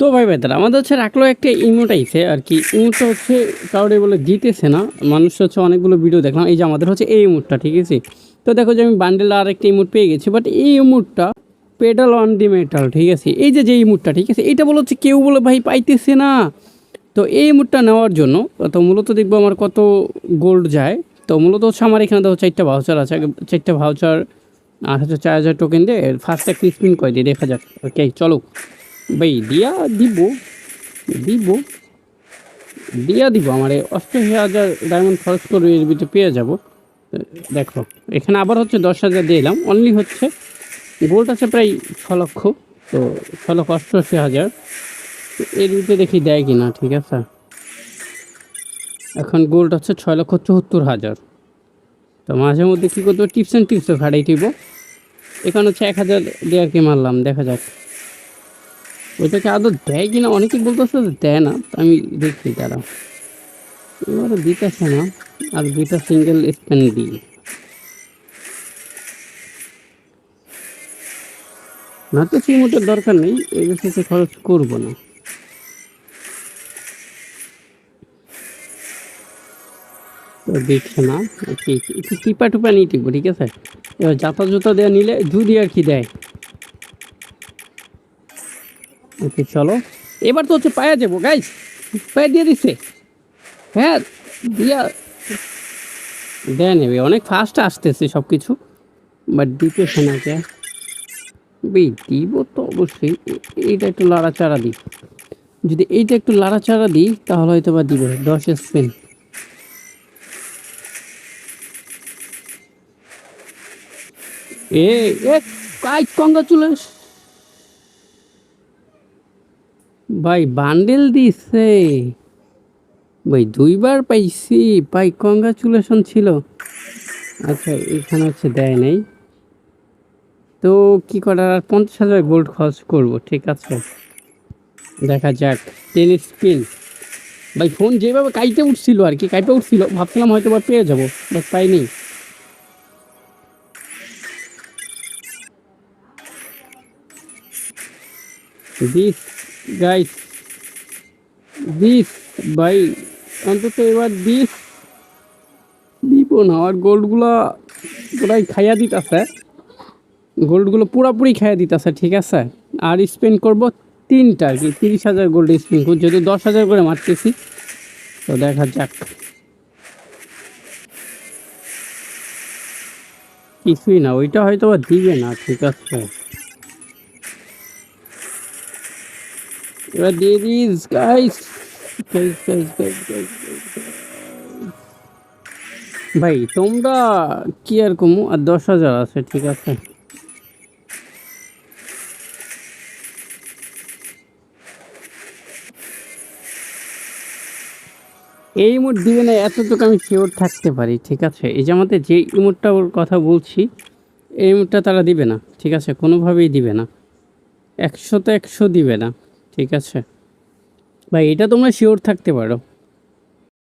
তো ভাই বেতার আমাদের হচ্ছে রাখল একটা ইমোট আইছে আর কি। ইমোটটা হচ্ছে কাউরে বলে জিতেছে না। মানুষ হচ্ছে অনেকগুলো ভিডিও দেখলাম। এই যে আমাদের হচ্ছে এই ইমোটটা ঠিক আছে? তো দেখো যে আমি বান্ডেল আর একটা ইমোট পেয়ে গেছি বাট এই ইমোটটা পেডাল অন দি মেটাল ঠিক আছে? এই যে যে ইমোটটা ঠিক আছে? এটা বলে হচ্ছে কেউ বলে, ভাই, পাইতেছে না। তো এই মুডটা নেওয়ার জন্য, তো মূলত দেখব আমার কত গোল্ড যায়। তো মূলত হচ্ছে আমার এখানে দেখো চারটা ভাউচার আছে। চারটা ভাউচার আর হচ্ছে চার হাজার টোকেন দিয়ে ফার্স্ট একটা স্পিন করে দিয়ে দেখা যাক। ওকে চলো। ভাই, দিয়া দিব দিব, দিয়া দিব আমার। অষ্টআশি হাজার ডায়মন্ড খরচ করে এর ভিতরে পেয়ে যাব। দেখো, এখানে আবার হচ্ছে দশ হাজার দিলাম অনলি হচ্ছে গোল্ড আছে প্রায় ছ লক্ষ, তো ছ লক্ষ অষ্টআশি হাজার। এর ভিতরে দেখি দেয় কি না ঠিক আছে? এখন গোল্ড হচ্ছে ছয় লক্ষ চুয়াত্তর হাজার। তো মাঝে মধ্যে কী করতে টিপস অ্যান্ড টিপসও খাটাই দিব। এখানে হচ্ছে এক হাজার দেওয়ার কি মারলাম, দেখা যাক। ওইটাকে আদৌ দেয় কিনা? অনেকে বলতেছে যে দেয় না আমি দেখছি তারা এবারে দিতেছে না আর দুইটা সিঙ্গেল স্প্যান দিই না তো চিমোটের দরকার নেই, এই বিষয়তে খরচ করব না। দেখছে না একটু টুপা নিয়ে টিপবো, ঠিক আছে? এবার জাতা জুতা দেওয়া নিলে দুধ আর কি দেয়? ওকে, চলো। এবার তো হচ্ছে পায়া যাব গাইস পায়ে দিয়ে দিচ্ছে। হ্যাঁ দিয়া। দেয় নেবে অনেক ফাস্ট আসতেছে সব কিছু বাট দিতেছে না কে বেই দিব তো অবশ্যই। এইটা একটু লাড়াচাড়া দিই। যদি এইটা একটু লাড়াচাড়া দিই, তাহলে হয়তো বা দিবে। দশ স্পেন এ এ কাই কংগ্রাচুলেশ ভাই বান্ডেল দিছে। ভাই, দুইবার পাইছি। ভাই কংগ্রাচুলেশন ছিল। আচ্ছা এখানে হচ্ছে দেয় নেই। তো কি করার? আর পঞ্চাশ হাজার গোল্ড খরচ করব, ঠিক আছে? দেখা যাক। টেন স্পিন ভাই ফোন যেভাবে কাইতে উঠছিল আর কি কাইতে উঠছিল, ভাবছিলাম হয়তো বা পেয়ে যাব বাট পাইনি দিস গাইস দিস ভাই, অন্তত এবার দিস দিব না, আর গোল্ডগুলো পুরাই খাইয়া দিতেছে। গোল্ডগুলো পুরাপুরি খাইয়া দিতেছে, ঠিক আছে? আর স্পেন্ড করব তিনটা আর কি, তিরিশ হাজার গোল্ড স্পেন্ড করব যদি দশ হাজার করে মারতেছি। তো দেখা যাক। কিছুই না, ওইটা হয়তো দিবে না, ঠিক আছে। এবার দিয়ে this guys guys guys guys guys ভাই, তোমরা কি আর কমু? আর দশ হাজার আছে, ঠিক আছে। এই ইমোট দিবে না, এতটুকু আমি শিওর থাকতে পারি, ঠিক আছে? এই যে আমাদের যে ইমোটটা ওর কথা বলছি, এই ইমোটটা তারা দিবে না, ঠিক আছে? কোনোভাবেই দিবে না। একশো তো একশো দিবে না। ঠিক আছে? ভাই এটা তোমরা শিওর থাকতে পারো।